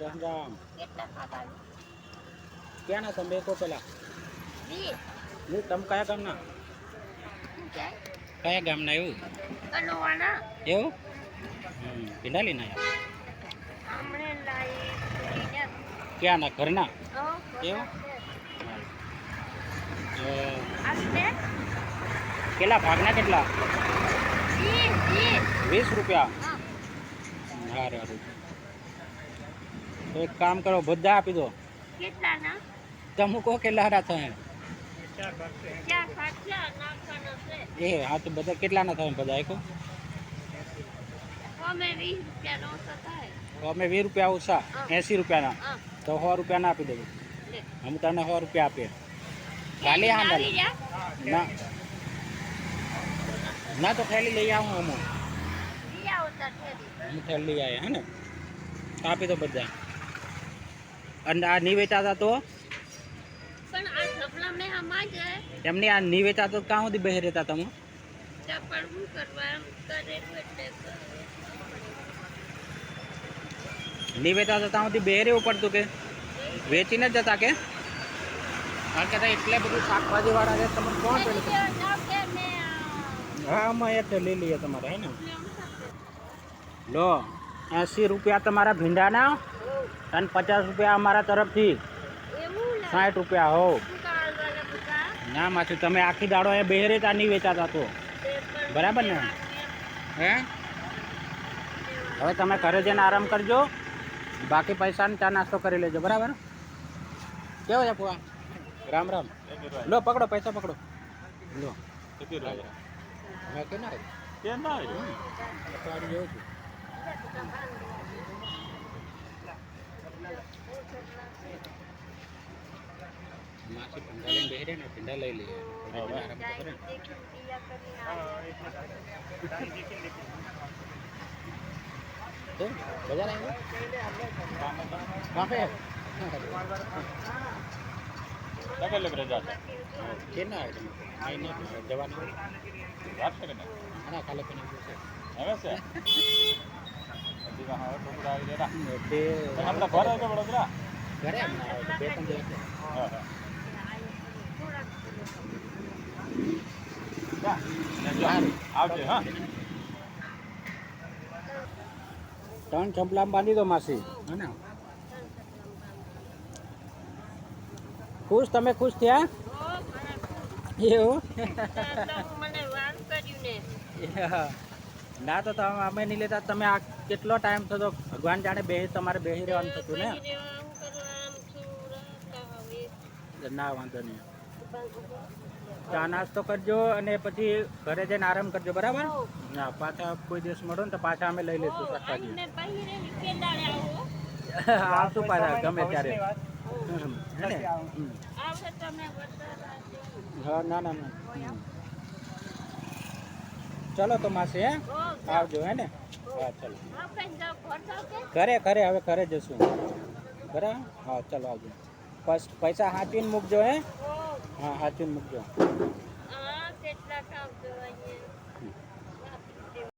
રામ રામ ક્યાં ના તમે કહો પેલા? હું તમે કયા ગામના? કયા? ગામના એવું? એવું? પીંડાલી ના પૂરીને ક્યાંના? ઘરના? એવું? કેટલા ભાગના કેટલા? વીસ રૂપિયા? સારું સારું તો એક કામ કરો બધા આપી દો. કેટલાના? તમે કહો કેટલા હારા થાય ચાર સાચા નાખવાનો છે? એ હા તો બધા કેટલાના થાય બધા કહો અમે વીસ રૂપિયાનો ઓછો થાય. તો અમે વીસ રૂપિયા ઓછા એંસી રૂપિયાના. હા. તો સો રૂપિયાના આપી દેવું લે. અમે તમને સો રૂપિયા આપીએ. કાલે હા આવી જા. ના. ના તો થેલી લઈ આવું અમુ લઈ આવો તાર થેલી. હું થેલી લઈ આવ્યા હે ને? આપી દો બધા અને આ નહીં વેચાતા તો? એમની આ નહીં વેચાતા તો કાં સુધી બેસી રહેતા તમે? એટલે. નહીં વેચાતા ત્યાં સુધી બેહી રહેવું પડતું કે? વેચીને જ જતા કે? કારણ કે એટલે બધું શાકભાજી વાળા છે તમે કોણ હા આમાં એક લઈ લઈએ તમારે હે ને? લો એંસી રૂપિયા તમારા ભીંડાના. અને પચાસ રૂપિયા અમારા તરફથી. સાઠ રૂપિયા હો? ના માછું તમે આખી દાડો એ બેહરે તા નહીં વેચાતા તો. બરાબર ને? હે? હવે તમે ઘરે જઈને આરામ કરજો. બાકી પૈસાને ચા નાસ્તો કરી લેજો બરાબર? કેવો છે પુઆ રામ રામ. લો પકડો પૈસા પકડો. લો. હવે કે ના ને ભીંડા લઈ લઈએ થોડી ઘણી આરામ તો કરે ને. દેખીને પિયા કરીને આવે. તો બજાર આવ્યો કાફે કે ના આવે તમે અહીં નહીં જવાનું ના ખાલી પણ એવું છે તે ઘરે એમ ના આવે તો બે ત્રણ દિવસ આવજે હા. ત્રણ ચંપલામાં બાંધી દો માસી. હે ને ખુશ? તમે ખુશ થયા? એવું? ને ના તો તમે અમે નહીં લેતા. તમે આ કેટલો ટાઈમ થતો? ભગવાન જાણે બે તમારે બેસી રહેવાનું થતું ને. ના વાંધો નહીં. ચા નાસ્તો કરજો અને પછી ઘરે જઈને આરામ કરજો બરાબર? ના પાછા કોઈ દિવસ મળો ને તો પાછા અમે લઈ લઈશું શાકભાજી. આવશું પાછા ગમે ત્યારે. હે. ને? ના ના. ચલો તો માસી હે? આવજો હે ને? હા. ચલો. ખરે ઘર જાઓ કે? ઘરે ઘરે હવે ઘરે જશું. બરાબર? હા ચલો આવજો. ફર્સ્ટ પૈસા હાચવીને મૂકજો હે. હા હાચવીને મૂકજો કેટલા કામ જોવાઈએ.